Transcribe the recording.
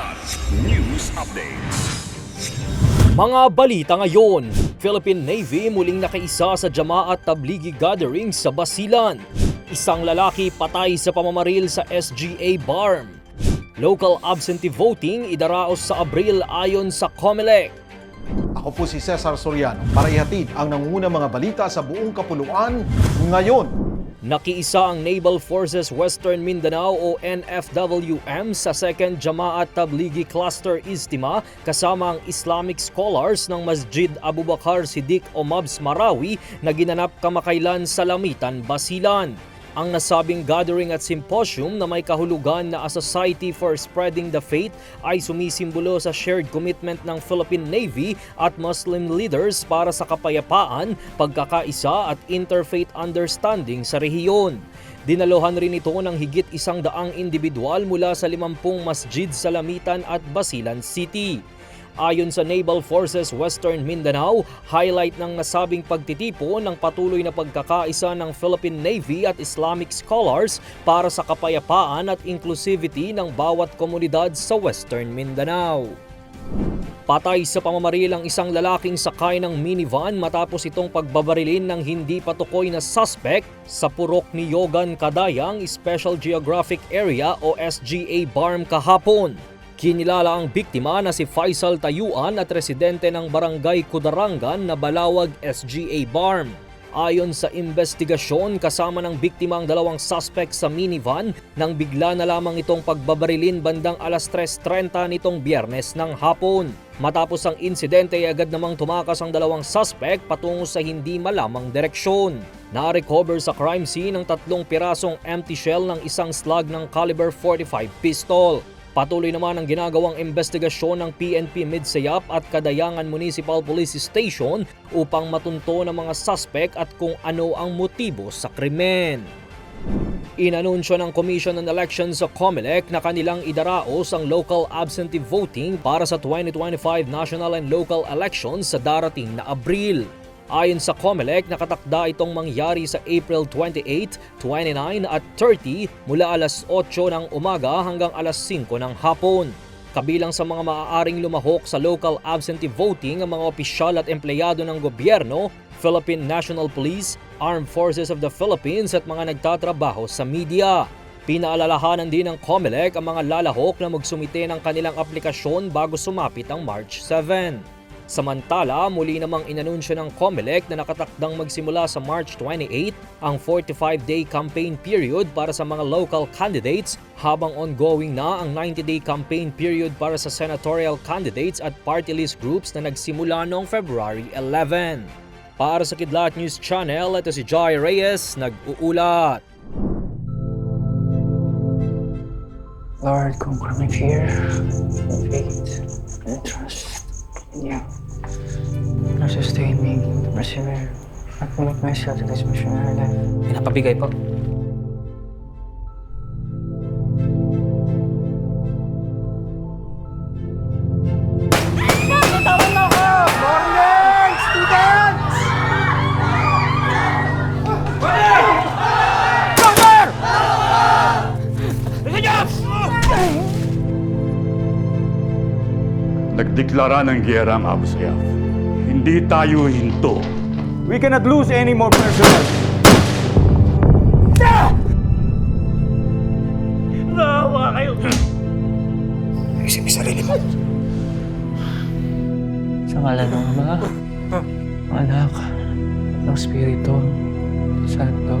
Ulat News Updates. Mga balita ngayon, Philippine Navy muling nakaisa sa Jamaat Tabligi Gathering sa Basilan. Isang lalaki patay sa pamamaril sa SGA Barm. Local absentee voting idaraos sa Abril ayon sa COMELEC. Ako po si Cesar Soriano para ihatid ang nangungunang mga balita sa buong kapuluan ngayon. Nakiisa ang Naval Forces Western Mindanao o NFWM sa 2nd Jamaat Tabligi Cluster Istima kasama ang Islamic scholars ng Masjid Abu Bakar Siddiq o Mabs Marawi na ginanap kamakailan sa Lamitan, Basilan. Ang nasabing gathering at symposium na may kahulugan na A Society for Spreading the Faith ay sumisimbolo sa shared commitment ng Philippine Navy at Muslim leaders para sa kapayapaan, pagkakaisa at interfaith understanding sa rehiyon. Dinalohan rin ito ng higit isang daang individual mula sa limampung masjid sa Lamitan at Basilan City. Ayon sa Naval Forces Western Mindanao, highlight ng nasabing pagtitipon ng patuloy na pagkakaisa ng Philippine Navy at Islamic scholars para sa kapayapaan at inclusivity ng bawat komunidad sa Western Mindanao. Patay sa pamamaril ang isang lalaking sakay ng minivan matapos itong pagbabarilin ng hindi patukoy na suspect sa Purok ni Yogan Kadayang Special Geographic Area o SGA Barm kahapon. Kinilala ang biktima na si Faisal Tayuan at residente ng barangay Kudarangan na Balawag SGA Barm. Ayon sa investigasyon, kasama ng biktima ang dalawang suspect sa minivan nang bigla na lamang itong pagbabarilin bandang alas 3.30 nitong biyernes ng hapon. Matapos ang insidente ay agad namang tumakas ang dalawang suspect patungo sa hindi malamang direksyon. Na-recover sa crime scene ang tatlong pirasong empty shell ng isang slug ng caliber 45 pistol. Patuloy naman ang ginagawang investigasyon ng PNP Midsayap at Kadayangan Municipal Police Station upang matunto ng mga suspect at kung ano ang motibo sa krimen. Inanunsyo ng Commission on Elections sa COMELEC na kanilang idaraos ang local absentee voting para sa 2025 national and local elections sa darating na Abril. Ayon sa COMELEC, nakatakda itong mangyari sa April 28, 29 at 30 mula alas 8 ng umaga hanggang alas 5 ng hapon. Kabilang sa mga maaaring lumahok sa local absentee voting ang mga opisyal at empleyado ng gobyerno, Philippine National Police, Armed Forces of the Philippines at mga nagtatrabaho sa media. Pinaalalahanan din ng COMELEC ang mga lalahok na magsumite ng kanilang aplikasyon bago sumapit ang March 7. Samantala, muli namang inanunsyo ng COMELEC na nakatakdang magsimula sa March 28 ang 45-day campaign period para sa mga local candidates habang ongoing na ang 90-day campaign period para sa senatorial candidates at party list groups na nagsimula noong February 11. Para sa Kidlat News Channel, ito si Joy Reyes, nag-uulat. Lord, conquer my fear, faith, and trust in you. Now sustain me to persevere and commit myself to this missionary life. Pinapabigay po. Nagdeklara ng giyera ang Abu Sayyaf. Hindi tayo hinto. We cannot lose any more personnel. Isip sarili mo. Sa ngala ng Ama, Anak, ng Espiritu, Santo.